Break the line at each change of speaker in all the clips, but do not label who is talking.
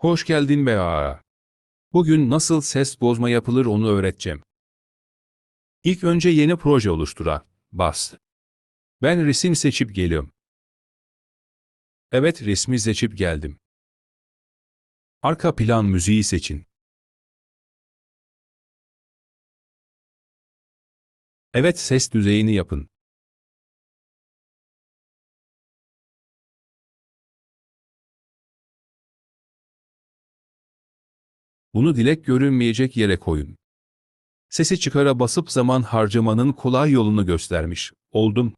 Hoş geldin be ağa. Bugün nasıl ses bozma yapılır onu öğreteceğim. İlk önce yeni proje oluştura. Bas. Ben resim seçip geliyorum. Evet resmi seçip geldim. Arka plan müziği seçin. Evet ses düzeyini yapın. Bunu dilek görünmeyecek yere koyun. Sesi çıkara basıp zaman harcamanın kolay yolunu göstermiş. Oldum.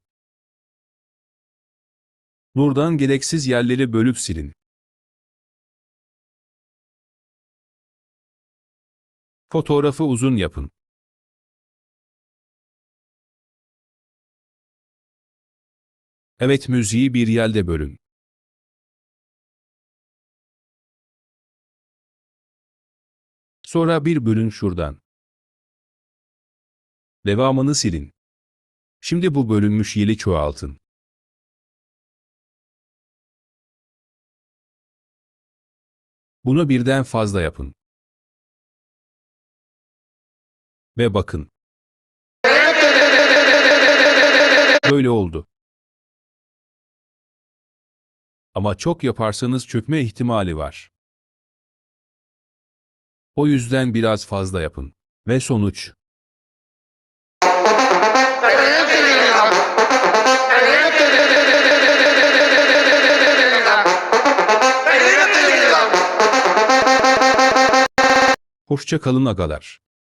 Buradan gereksiz yerleri bölüp silin. Fotoğrafı uzun yapın. Evet müziği bir yerde bölün. Sonra bir bölün şuradan. Devamını silin. Şimdi bu bölünmüş yeri çoğaltın. Bunu birden fazla yapın. Ve bakın. Böyle oldu. Ama çok yaparsanız çökme ihtimali var. O yüzden biraz fazla yapın. Ve sonuç. Hoşça kalın agalar.